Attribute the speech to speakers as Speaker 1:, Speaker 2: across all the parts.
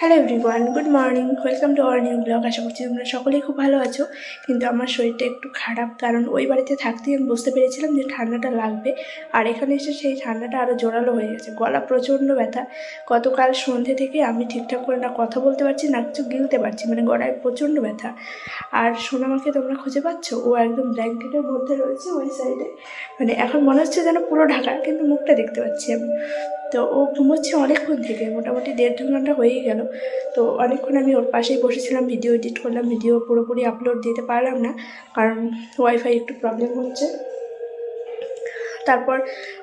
Speaker 1: Hello everyone good morning welcome to our new blog আশা করছি তোমরা সকলেই খুব ভালো আছো। কিন্তু আমার শরীরটা একটু খারাপ, কারণ ওই বাড়িতে থাকতেই আমি বুঝতে পেরেছিলাম যে ঠান্ডাটা লাগবে। আর এখানে এসে সেই ঠান্ডাটা আরও জোরালো হয়ে গেছে। গলা প্রচণ্ড ব্যথা। গতকাল সন্ধ্যে থেকে আমি ঠিকঠাক করে না কথা বলতে পারছি, না কিছু গিলতে পারছি মানে গলায় প্রচণ্ড ব্যথা। আর সোনামাকে তোমরা খুঁজে পাচ্ছ? ও একদম ব্ল্যাঙ্কেটের মধ্যে রয়েছে ওই সাইডে মানে এখন মনে হচ্ছে যেন পুরো ঢাকা, কিন্তু মুখটা দেখতে পাচ্ছি আমি। তো ও ঘুমোচ্ছে অনেকক্ষণ থেকে, মোটামুটি দেড় দু ঘণ্টা হয়েই গেল। তো অনেকক্ষণ আমি ওর পাশেই বসেছিলাম ভিডিও এডিট করলাম ভিডিও পুরোপুরি আপলোড দিতে পারলাম না, কারণ ওয়াইফাই একটু প্রবলেম হচ্ছে। তারপর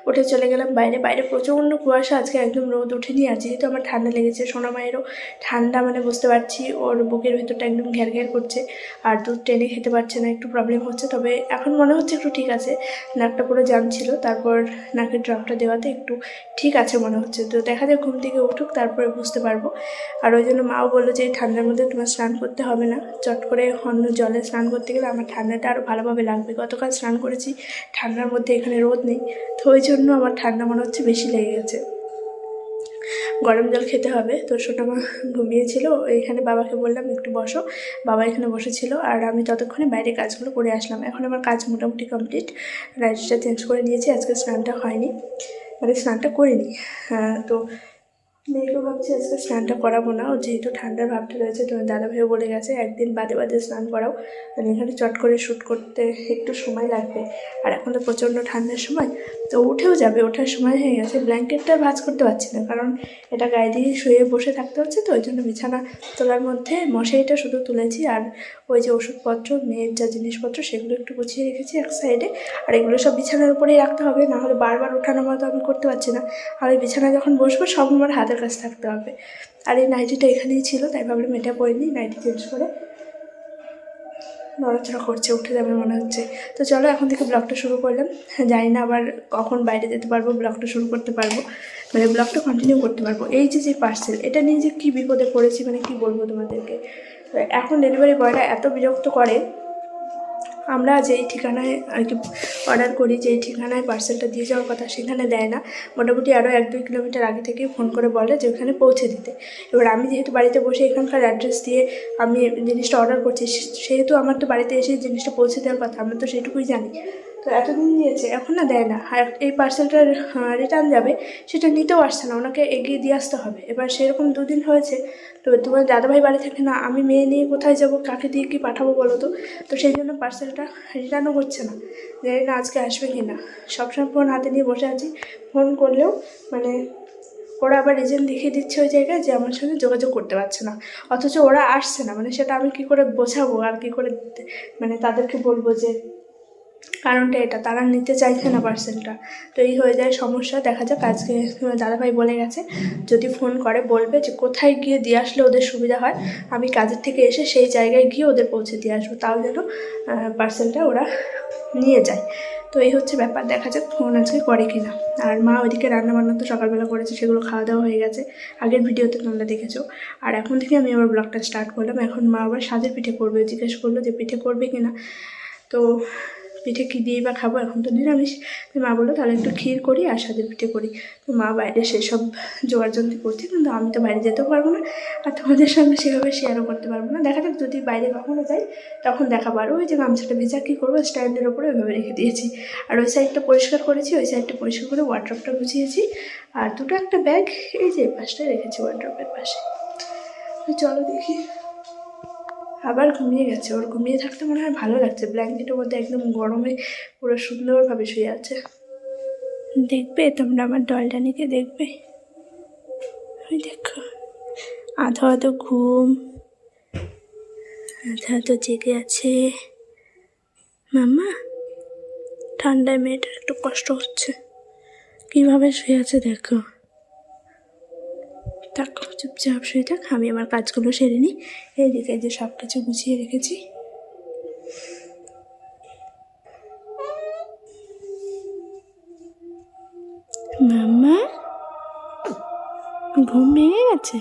Speaker 1: উঠে চলে গেলাম বাইরে। বাইরে প্রচণ্ড কুয়াশা, আজকে একদম রোদ ওঠেনি। আর যেহেতু আমার ঠান্ডা লেগেছে, সোনা মায়েরও ঠান্ডা মানে বুঝতে পারছি, ওর বুকের ভেতরটা একদম ঘ্যার ঘ্যার করছে। আর দুধ টেনে খেতে পারছে না, একটু প্রবলেম হচ্ছে। তবে এখন মনে হচ্ছে একটু ঠিক আছে, নাকটা পুরো জাম ছিল। তারপর নাকের ড্রপটা দেওয়াতে একটু ঠিক আছে মনে হচ্ছে। তো দেখা যায় ঘুম থেকে উঠুক, তারপরে বুঝতে পারব। আর ওই জন্য মাও বলল যে ঠান্ডার মধ্যে তোমার স্নান করতে হবে না। চট করে অন্য জলে স্নান করতে গেলে আমার ঠান্ডাটা আরও ভালোভাবে লাগবে। গতকাল স্নান করেছি, ঠান্ডার মধ্যে এখানে রোদ নেই। তো ওই জন্য আমার ঠান্ডা মনে হচ্ছে বেশি লেগে গেছে। গরম জল খেতে হবে। তো ছোটো মা ঘুমিয়েছিল। এখানে বাবাকে বললাম, একটু বসো। বাবা এখানে বসেছিল আর আমি ততক্ষণে বাইরে কাজগুলো করে আসলাম। এখন আমার কাজ মোটামুটি কমপ্লিট। রাইডটা চেঞ্জ করে নিয়েছি আজকে স্নানটা হয়নি। মানে স্নানটা করিনি। তো মেয়েকে ভাবছি আজকে স্নানটা করাবো না। ও যেহেতু ঠান্ডার ভাবটা রয়েছে, তো দাদা ভাইও বলে গেছে, একদিন বাদে বাদে স্নান করাও। আর এখানে চট করে শ্যুট করতে একটু সময় লাগবে। আর এখন তো প্রচণ্ড ঠান্ডার সময়, তো উঠেও যাবে, ওঠার সময় হয়ে গেছে। ব্ল্যাঙ্কেটটা ভাঁজ করতে পারছি না, কারণ এটা গায়ে দিয়ে শুয়ে বসে থাকতে হচ্ছে তো, ওই জন্য বিছানা তোলার মধ্যে মশারিটা শুধু তুলেছি। আর ওই যে ওষুধপত্র, মেয়ের যা জিনিসপত্র, সেগুলো একটু গুছিয়ে রেখেছি এক সাইডে। আর এগুলো সব বিছানার উপরেই রাখতে হবে না হলে বারবার ওঠানামা মতো আমি করতে পারছি না। আর ওই বিছানায় যখন বসবো, সব আমার হাতের কাছে থাকতে হবে। আর এই নাইটিটা এখানেই ছিল, তাই ভাবলাম এটা পরে নিই নাইটি চেঞ্জ করে নড়াচড়া করছে, উঠে যাবে মনে হচ্ছে। তো চলো, এখন থেকে ব্লগটা শুরু করলাম। জানি না আবার কখন বাইরে যেতে পারব ব্লগটা শুরু করতে পারব। মানে ব্লগটা কন্টিনিউ করতে পারব। এই যে যে পার্সেল এটা নিয়ে যে কী বিপদে পড়েছি মানে কি বলব তোমাদেরকে? এখন ডেলিভারি বয়রা এত বিরক্ত করে আমরা যেই ঠিকানায় আর কি অর্ডার করি, যেই ঠিকানায় পার্সেলটা দিয়ে যাওয়ার কথা সেখানে দেয় না। মোটামুটি আরও এক দুই কিলোমিটার আগে থেকে ফোন করে বলে যে ওখানে পৌঁছে দিতে। এবার আমি যেহেতু বাড়িতে বসে এখানকার অ্যাড্রেস দিয়ে আমি জিনিসটা অর্ডার করছি সেহেতু আমার তো বাড়িতে এসে জিনিসটা পৌঁছে দেওয়ার কথা, আমরা তো সেটুকুই জানি। তো এতদিন দিয়েছে, এখন না দেয় না। আর এই পার্সেলটা রিটার্ন যাবে, সেটা নিতেও আসছে না, ওনাকে এগিয়ে দিয়ে আসতে হবে। এবার সেরকম দুদিন হয়েছে, তো তোমার দাদাভাই বাড়ি থাকে না, আমি মেয়ে নিয়ে কোথায় যাব, কাকে দিয়ে কি পাঠাবো বলো তো? তো সেই জন্য পার্সেলটা রিটার্নও হচ্ছে না। জানি না আজকে আসবে কি না। সবসময় ফোন হাতে নিয়ে বসে আছি ফোন করলেও মানে ওরা আবার রিজন দেখিয়ে দিচ্ছে ওই জায়গায় যে আমার সঙ্গে যোগাযোগ করতে পারছে না। অথচ ওরা আসছে না মানে সেটা আমি কি করে বোঝাবো আর কি করে মানে তাদেরকে বলব যে কারণটা এটা, তারা নিতে চাইছে না পার্সেলটা তো এই হয়ে যায় সমস্যা, দেখা যাক আজকে দাদাভাই বলে গেছে, যদি ফোন করে, বলবে যে কোথায় গিয়ে দিয়ে আসলে ওদের সুবিধা হয়, আমি কাজের থেকে এসে সেই জায়গায় গিয়ে ওদের পৌঁছে দিয়ে আসব, তাও যেন পার্সেলটা ওরা নিয়ে যায়। তো এই হচ্ছে ব্যাপার, দেখা যাক ফোন আজকে করে কিনা। আর মা ওইদিকে রান্নাবান্না তো সকালবেলা করেছে, সেগুলো খাওয়া দাওয়া হয়ে গেছে, আগের ভিডিওতে তোমরা দেখেছ। আর এখন থেকে আমি আবার ব্লগটা স্টার্ট করলাম, এখন মা আবার সাজের পিঠে করবে, জিজ্ঞেস করল যে পিঠে করবে কিনা। তো পিঠে কী দিয়ে বা খাব? এখন তো নিরামিষ। তো মা বলল, তাহলে একটু ক্ষীর করি আর সাদের পিঠে করি। তো মা বাইরে সেসব জোগাড়যন্ত্র করছে, কিন্তু আমি তো বাইরে যেতেও পারব না। আর তোমাদের সঙ্গে সেভাবে শেয়ারও করতে পারব না। দেখা যাক, যদি বাইরে কখনো যাই, তখন দেখা পারব ওই যে গামছাটা ভেজা, কী করব? স্ট্যান্ডের ওপরে ওইভাবে রেখে দিয়েছি। আর ওই সাইডটা পরিষ্কার করেছি, ওই সাইডটা পরিষ্কার করে ওয়ার্ড্রপটা গুছিয়েছি। আর দুটো একটা ব্যাগ এই যে পাশটায় রেখেছি ওয়ার্ড্রপের পাশে। চলো দেখি। আবার ঘুমিয়ে গেছে। ওর ঘুমিয়ে থাকতে মনে হয় ভালো লাগছে। ব্ল্যাঙ্কেটের মধ্যে একদম গরমে পুরো সুন্দরভাবে শুয়ে আছে। দেখবে? তোমরা আমার ডলটানিকে দেখবে? ওই দেখো। আধা আধো ঘুম। আধা আধো জেগে আছে। মাম্মা, ঠান্ডায় মেয়েটার একটু কষ্ট হচ্ছে। কীভাবে শুয়ে আছে দেখো। থাক, চুপচাপ শুয়ে থাক, আমি আমার কাজগুলো সেরে নিই। এইদিকে যে সব কিছু গুছিয়ে রেখেছি। মাম্মা, ঘুম ভেঙে গেছে?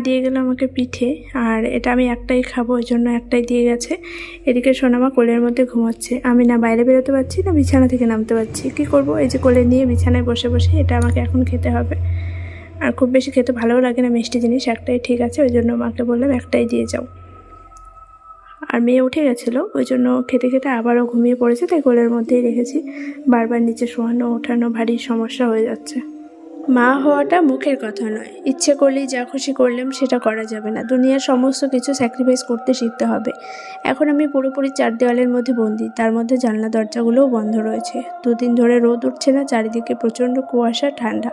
Speaker 1: দিয়ে গেল আমাকে পিঠে। আর এটা আমি একটাই খাব, ওই জন্য একটাই দিয়ে গেছে। এদিকে সোনামা কোলের মধ্যে ঘুমাচ্ছে। আমি না বাইরে বেরোতে পারছি না, বিছানা থেকে নামতে পারছি। কি করব? এই যে কোলে নিয়ে বিছানায় বসে বসে এটা আমাকে এখন খেতে হবে। আর খুব বেশি খেতে ভালোও লাগে না, মিষ্টি জিনিস একটাই ঠিক আছে, ওই জন্য মাকে বললাম একটাই দিয়ে যাও। আর মেয়ে উঠে গেছিল, ওই জন্য খেতে খেতে আবারও ঘুমিয়ে পড়েছে, তাই কোলের মধ্যেই রেখেছি। বারবার নিচে শোয়ানো, ওঠানো ভারী সমস্যা হয়ে যাচ্ছে। মা হওয়াটা মুখের কথা নয়। ইচ্ছে করলেই যা খুশি করলাম, সেটা করা যাবে না। দুনিয়ার সমস্ত কিছু স্যাক্রিফাইস করতে শিখতে হবে। এখন আমি পুরোপুরি চার দেওয়ালের মধ্যে বন্দি। তার মধ্যে জানলা দরজাগুলোও বন্ধ রয়েছে। দুদিন ধরে রোদ উঠছে না, চারিদিকে প্রচণ্ড কুয়াশা, ঠান্ডা।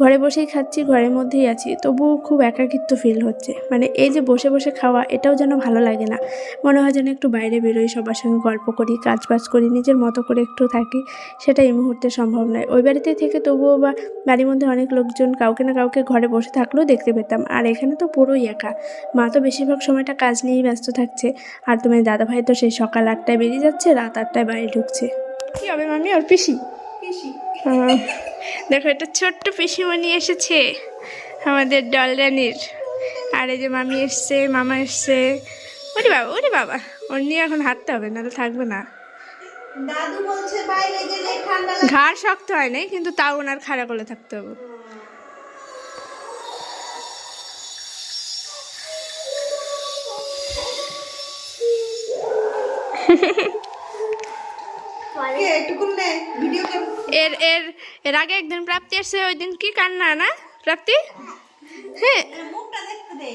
Speaker 1: ঘরে বসেই খাচ্ছি, ঘরের মধ্যেই আছি। তবুও খুব একাকিত্ব ফিল হচ্ছে। মানে এই যে বসে বসে খাওয়া, এটাও যেন ভালো লাগে না। মনে হয় যেন একটু বাইরে বেরোই, সবার সঙ্গে গল্প করি কাজ বাজ করি, নিজের মতো করে একটু থাকি, সেটা এই মুহূর্তে সম্ভব নয়। ওই বাড়িতে থেকে তবুও বা বাড়ির মধ্যে অনেক লোকজন কাউকে না কাউকে ঘরে বসে থাকলেও দেখতে পেতাম। আর এখানে তো পুরোই একা। মা তো বেশিরভাগ সময়টা কাজ নিয়েই ব্যস্ত থাকছে। আর তোমার দাদা ভাই তো সেই সকাল আটটায় বেরিয়ে যাচ্ছে রাত আটটায় বাড়ি ঢুকছে। কি হবে মামি? ওর পিসি? দেখো এটা ছোট্ট পিসিমণি এসেছে আমাদের ডলরানির আর এই যে মামি এসছে মামা এসছে। ওরে বাবা ওরে বাবা ওর নিয়ে এখন হাঁটতে হবে নাহলে থাকবে না।
Speaker 2: দাদু বলছে বাইরে গেলে ঠান্ডা
Speaker 1: ঘাড় শক্ত হয় নাই কিন্তু তাও ওনার খাড়া করে থাকতে হবে।
Speaker 2: নে
Speaker 1: এর এর এর আগে একদিন প্রাপ্তি এসছে ওই দিন কি কান্না না? প্রাপ্তি? হ্যাঁ।
Speaker 2: মুখটা দেখতে দে।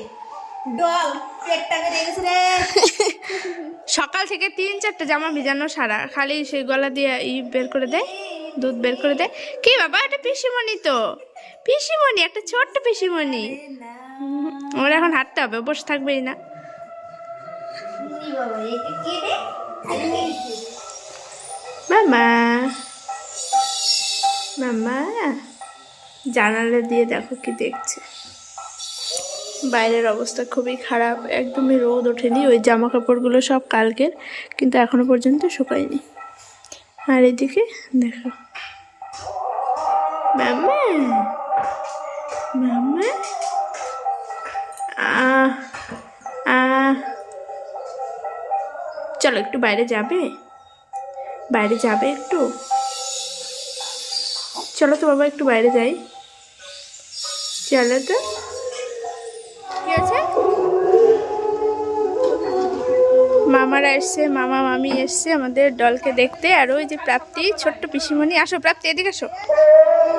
Speaker 2: ডল রে।
Speaker 1: সকাল থেকে তিন চারটে জামা ভিজানো সারা খালি সেই গলা দিয়ে ই বের করে দেয় দুধ বের করে দেয় কি বাবা এটা পিসিমণি তো। পিসিমণি একটা ছোট্ট পিসিমণি। ওরা এখন হাঁটতে হবে বসে থাকবেই না। মামা মামা জানালা দিয়ে দেখো কি দেখছে। বাইরের অবস্থা খুবই খারাপ। একদমই রোদ ওঠেনি, ওই জামা কাপড়গুলো সব কালকের, কিন্তু এখনও পর্যন্ত শুকায়নি। আর এদিকে দেখো। চলো একটু বাইরে যাবে? বাইরে যাবে একটু? চলো তো বাবা, একটু বাইরে যাই। চলো তো। মামারা এসছে, মামা, মামি এসছে আমাদের দলকে দেখতে। আর ওই যে প্রাপ্তি, ছোট্ট পিসিমণি, আসো প্রাপ্তি, এদিকে আসো।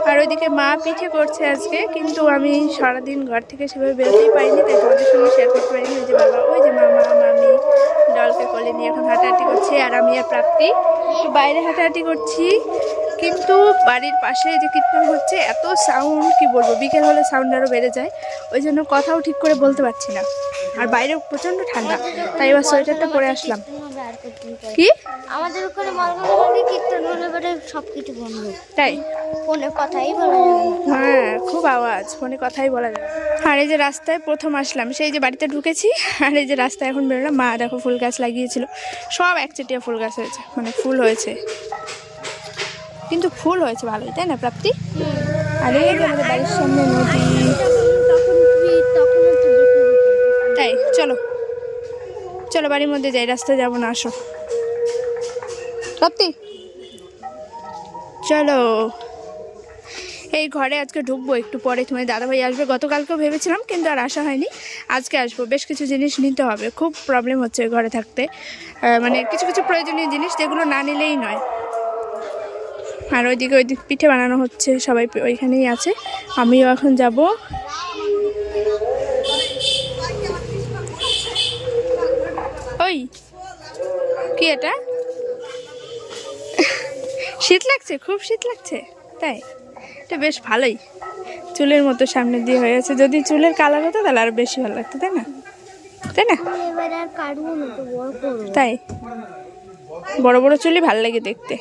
Speaker 1: আর ওইদিকে মা পিঠে করছে আজকে, কিন্তু আমি সারাদিন ঘর থেকে সেভাবে বেরোতেই পারিনি, তাই তোমাদের সঙ্গে শেয়ার করতে পারিনি। ওই যে বাবা, ওই যে মামা, মামি দলকে কোলে নিয়ে এখন হাঁটাহাঁটি করছে, আর আমি আর প্রাপ্তি। বাইরে হাঁটাহাঁটি করছি কিন্তু বাড়ির পাশে যে কীর্তন হচ্ছে এত সাউন্ড কি বলব বিকেল হলে সাউন্ড আরও বেড়ে যায়। ওই জন্য কথাও ঠিক করে বলতে পারছি না। আর বাইরে প্রচণ্ড ঠান্ডা তাই এবার সোয়েটারটা পরে আসলাম। কি?
Speaker 3: আমাদের ওখানে মলগঞ্জে কীর্তন হলে পরে সব কিছু বন্ধ।
Speaker 1: তাই?
Speaker 3: ফোনে কথাই বলা
Speaker 1: হ্যাঁ খুব আওয়াজ ফোনে কথাই বলা যায়। আর এই যে রাস্তায় প্রথম আসলাম সেই যে বাড়িতে ঢুকেছি আর এই যে রাস্তায় এখন বেরোলাম মা দেখো ফুল গাছ লাগিয়েছিল। সব একচেটিয়া ফুল গাছ হয়েছে মানে ফুল হয়েছে। কিন্তু ফুল হয়েছে ভালোই, তাই না, প্রাপ্তি? আর এই আমাদের বাড়ির সামনে নদী।
Speaker 3: তাই,
Speaker 1: চলো। চলো, বাড়ির মধ্যে যাই, রাস্তায় যাব না, আসো। প্রাপ্তি? চলো। এই ঘরে আজকে ঢুকবো, একটু পরে তোমার দাদাভাই আসবে। গতকালকেও ভেবেছিলাম, কিন্তু আর আসা হয়নি। আজকে আসব। বেশ কিছু জিনিস নিতে হবে। খুব প্রবলেম হচ্ছে ঘরে থাকতে। মানে কিছু কিছু প্রয়োজনীয় জিনিস যেগুলো না নিলেই নয়। আর ওইদিকে ওইদিক পিঠে বানানো হচ্ছে সবাই ওইখানেই আছে। আমিও এখন যাব। ওই কি এটা? শীত লাগছে খুব শীত লাগছে তাই? এটা বেশ ভালোই। চুলের মতো সামনে দিয়ে হয়ে আছে। যদি চুলের কালার হতো তাহলে আরও বেশি ভালো লাগতো তাই না? তাই না? তাই? বড় বড় চুলই ভালো লাগে দেখতে।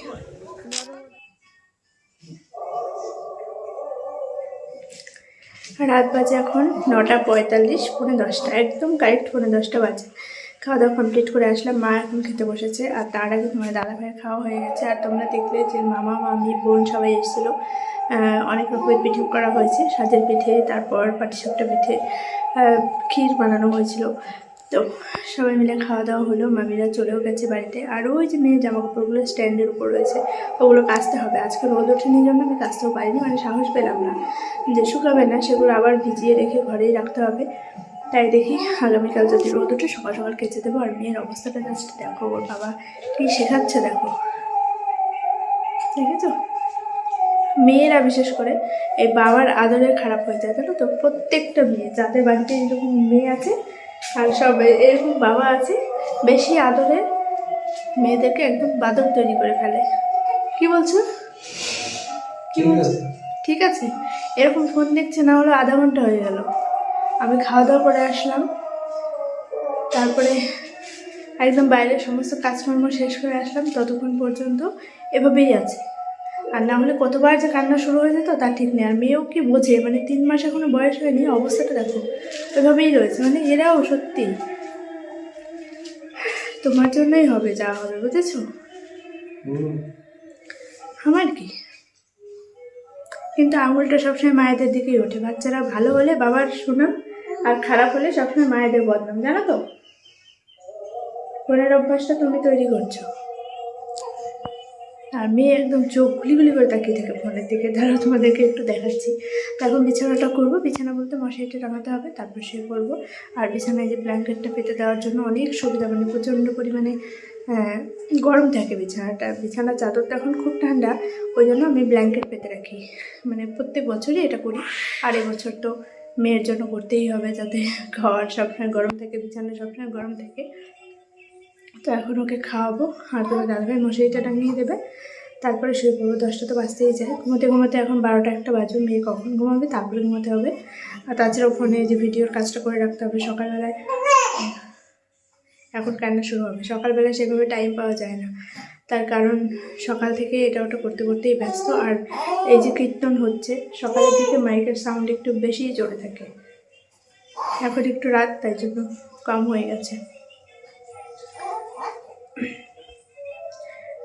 Speaker 1: রাত বাজে এখন নটা পঁয়তাল্লিশ, পৌনে দশটা। একদম কারেক্ট পৌনে দশটা বাজে। খাওয়া দাওয়া কমপ্লিট করে আসলাম। মা এখন খেতে বসেছে। আর তার আগে তোমার দাদা ভাইয়ের খাওয়া হয়ে গেছে। আর তোমরা দেখলে যে মামা, মামি, বোন সবাই এসেছিল। অনেক রকমের পিঠে করা হয়েছে। সাজের পিঠে, তারপর পাটিসাপটা পিঠে ক্ষীর বানানো হয়েছিল। তো সবাই মিলে খাওয়া দাওয়া হলো, মামিরা চলেও গেছে বাড়িতে। আর ওই যে মেয়ের জামা কাপড়গুলো স্ট্যান্ডের উপর রয়েছে, ওগুলো কাচতে হবে। আজকে রোদ ওঠেনি জন্য আমি কাচতেও পারিনি মানে সাহস পেলাম না। যে শুকাবে না, সেগুলো আবার ভিজিয়ে রেখে ঘরেই রাখতে হবে। তাই দেখি আগামীকাল যদি রোদ ওঠে, সকাল সকাল কেচে দেবো। আর মেয়ের অবস্থাটা জাস্ট দেখো, ওর বাবা কি শেখাচ্ছে দেখো। দেখেছ? মেয়েরা বিশেষ করে এই বাবার আদরে খারাপ হয়ে যায়, জানো তো? প্রত্যেকটা মেয়ে, যাদের বাড়িতে এরকম মেয়ে আছে আর সব এরকম বাবা আছে বেশি আদরে মেয়েদেরকে একদম বাদর তৈরি করে ফেলে। কি বলছো? কি বলছো ঠিক আছে? এরকম ফোন দেখছে না হলো আধা ঘণ্টা হয়ে গেল। আমি খাওয়া দাওয়া করে আসলাম। তারপরে একদম বাইরের সমস্ত কাজকর্ম শেষ করে আসলাম ততক্ষণ পর্যন্ত এভাবেই আছে। আর না হলে কতবার যে কান্না শুরু হয়ে যেত তার ঠিক নেই। আর মেয়েও কি বোঝে? মানে তিন মাস এখনও বয়স হয়নি অবস্থাটা দেখো। এভাবেই রয়েছে। মানে এরাও সত্যি। তোমার জন্যই হবে যা হবে বুঝেছ? আমার কি? কিন্তু আঙুলটা সবসময় মায়েদের দিকেই ওঠে। বাচ্চারা ভালো হলে বাবার সুনাম আর খারাপ হলে সবসময় মায়েদের বদনাম জানো তো? ফোনের অভ্যাসটা তুমি তৈরি করছ। আর মেয়ে একদম চোখ গুলি গুলি করে তাকিয়ে থাকে ফোনের দিকে। ধরো তোমাদেরকে একটু দেখাচ্ছি। তো এখন বিছানাটা করব। বিছানা বলতে মশারিটা টাঙাতে হবে, তারপর সে করব আর বিছানায় যে ব্ল্যাঙ্কেটটা পেতে দেওয়ার জন্য অনেক সুবিধা মানে প্রচণ্ড পরিমাণে গরম থাকে বিছানাটা। বিছানার চাদরটা এখন খুব ঠান্ডা, ওই জন্য আমি ব্ল্যাঙ্কেট পেতে রাখি। মানে প্রত্যেক বছরই এটা করি। আর এবছর তো মেয়ের জন্য করতেই হবে, যাতে ঘর সবসময় গরম থাকে, বিছানা সবসময় গরম থাকে। তো এখন ওকে খাওয়াবো। আর তোমার দাদাভাই মশারিটা টাঙিয়ে দেবে। তারপরে শুয়ে পড়ব দশটা তো বাজতেই যায়। ঘুমোতে ঘুমোতে এখন বারোটা একটা বাজবে মেয়ে কখন ঘুমাবে তারপরে ঘুমাতে হবে। আর তাছাড়াও ফোনে যে ভিডিওর কাজটা করে রাখতে হবে সকালবেলায়। এখন কান্না শুরু হবে। সকালবেলায় সেভাবে টাইম পাওয়া যায় না। তার কারণ সকাল থেকে এটা ওটা করতে করতেই ব্যস্ত। আর এই যে কীর্তন হচ্ছে, সকালের দিকে মাইকের সাউন্ড একটু বেশিই জোরে থাকে। এখন একটু রাত, তাই জন্য কম হয়ে গেছে।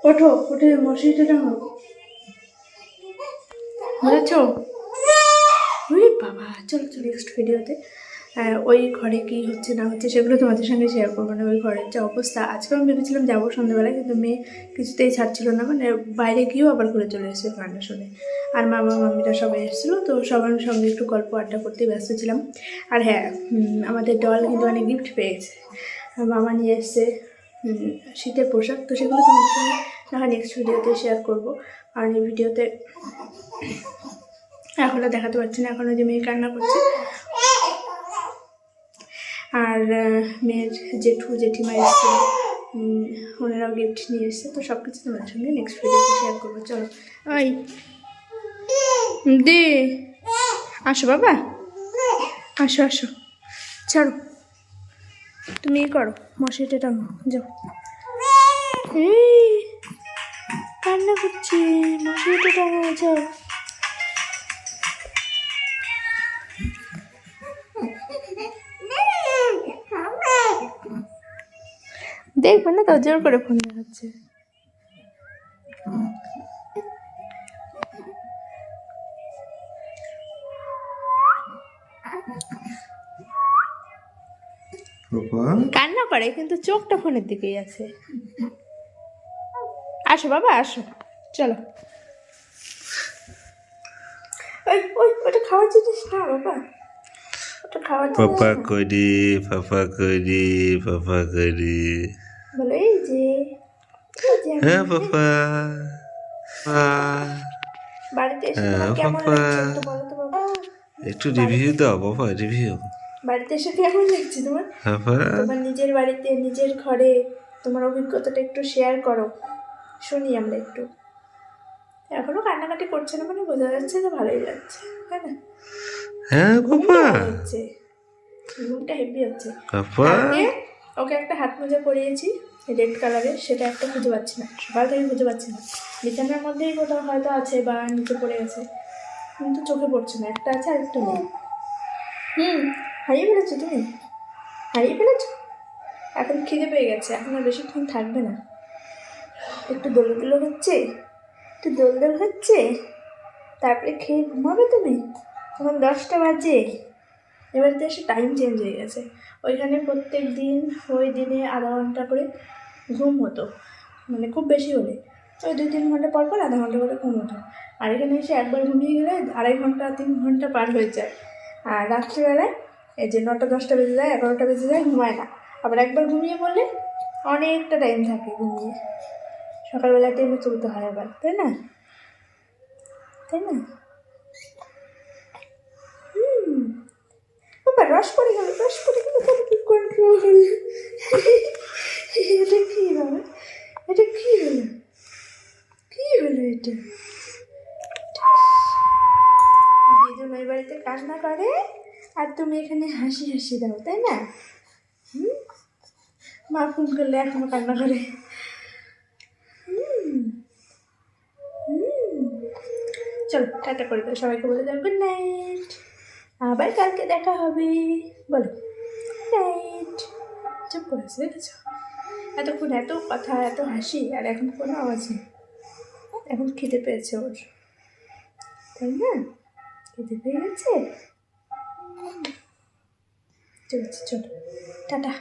Speaker 1: ওঠো উঠে মশারিটা টাঙাও বুঝেছ ওই বাবা, চলো চলো নেক্সট ভিডিওতে ওই ঘরে কি হচ্ছে, না হচ্ছে, সেগুলো তোমাদের সঙ্গে শেয়ার করব। না ওই ঘরের যে অবস্থা। আজকে আমি ভেবেছিলাম যাব সন্ধ্যাবেলায়, কিন্তু মেয়ে কিছুতেই ছাড়ছিল না। মানে বাইরে গিয়েও আবার ঘুরে চলে এসেছে কান্না শুনে। আর মামা মামিরা সবাই এসেছিল, তো সবার সঙ্গে একটু গল্প আড্ডা করতেই ব্যস্ত ছিলাম। আর হ্যাঁ আমাদের দল কিন্তু অনেক গিফট পেয়েছে। মামা নিয়ে এসছে শীতের পোশাক। তো সেগুলো তোমাদের সঙ্গে দেখা নেক্সট ভিডিওতে শেয়ার করব। আর এই ভিডিওতে এখনও দেখাতে পারছি না এখনও যে মেয়ে কান্না করছে। আর মেয়ের জেঠু, জেঠিমা এসছে। ওনারাও গিফট নিয়ে এসছে। তো সব কিছু তোমার সঙ্গে নেক্সট ভিডিওতে শেয়ার করব। চলো, ওই, দে, আসো বাবা। আসো আসো। ছাড়ো। তুমি ই করো, মশারিটা টাঙো যাও। এই। কান্না করছে মশারিটা টাঙো যাও দেখবে না তো জোর করে ফোন দেখাচ্ছে। কান্না করে কিন্তু চোখটা ফোনের দিকেই আছে। আসো বাবা আসো। চলো। ওই ওই ওটা খাওয়ার জিনিস না বাবা। ওটা খাওয়ার
Speaker 4: পাপা করি পাপা করি পাপা করি।
Speaker 1: বলো এই যে এই যে আমি
Speaker 4: হ্যাঁ পাপা।
Speaker 1: বাড়িতে এসে কেমন লাগছে একটু বলো তো বাবা।
Speaker 4: একটু রিভিউ দাও বাবা রিভিউ
Speaker 1: বাড়িতে এসে কেমন লাগছে তোমার? তোমার নিজের বাড়িতে নিজের ঘরে তোমার অভিজ্ঞতাটা একটু শেয়ার করো। শুনি আমরা একটু। এখনও কান্নাকাটি করছে না মানে বোঝা যাচ্ছে যে ভালোই লাগছে তাই না?
Speaker 4: হ্যাঁ বাবা।
Speaker 1: হচ্ছে। ঘুমটা হেভি হচ্ছে।
Speaker 4: পাপা
Speaker 1: ওকে একটা হাত মোজা পরিয়েছি রেড কালারের সেটা একটা খুঁজে পাচ্ছি না। সকাল থেকে খুঁজে পাচ্ছি না। বিছানার মধ্যেই কোথাও হয়তো আছে বা নিচে পড়ে গেছে কিন্তু চোখে পড়ছে না। একটা আছে আর একটা নেই। হুম হারিয়ে ফেলেছো তুমি? হারিয়ে ফেলেছো? এখন খিদে পেয়ে গেছে এখন আর বেশিক্ষণ থাকবে না। একটু দোল দোল হচ্ছে? একটু দোল দোল হচ্ছে? তারপরে খেয়ে ঘুমাবে তুমি? তখন দশটা বাজে। এবার তো এসে টাইম চেঞ্জ হয়ে গেছে। ওইখানে প্রত্যেক দিন, ওই দিনে আধা ঘণ্টা করে ঘুম হতো। মানে খুব বেশি হলে। ওই দুই তিন ঘণ্টা পর পর আধা ঘণ্টা করে ঘুম হতো। আর এখানে এসে একবার ঘুমিয়ে গেলে আড়াই ঘণ্টা, তিন ঘণ্টা পার হয়ে যায়। আর রাত্রিবেলায় এই যে নটা, দশটা বেজে যায়, এগারোটা বেজে যায়, ঘুমায় না। আবার একবার ঘুমিয়ে পড়লে অনেকটা টাইম থাকে ঘুমিয়ে। সকালবেলা টাইমে তুলতে হয় আবার তাই না? তাই না? বাবা, রস পড়ে গেল, রস পড়ে গেল, তাহলে কি কন্ট্রোল এটা কি বাবা? এটা কি হলো? কি হলো এটা? দিদুন ওই বাড়িতে কান্না করে, আর তুমি এখানে হাসি হাসি দাও, তাই না? হুম? মা ফোন করলে এখনও কান্না করে। চলো, টাটা করে দাও সবাইকে বলে দাও গুড নাইট আবার কালকে দেখা হবে। বলো নাইট চুপ করেছে দেখেছ? এতক্ষণ এত কথা, এত হাসি, আর এখন কোনো আওয়াজ নেই। এখন খিদে পেয়েছে ওর। তাই না? খিদে পেয়ে গেছে আছে চলো, টাটা।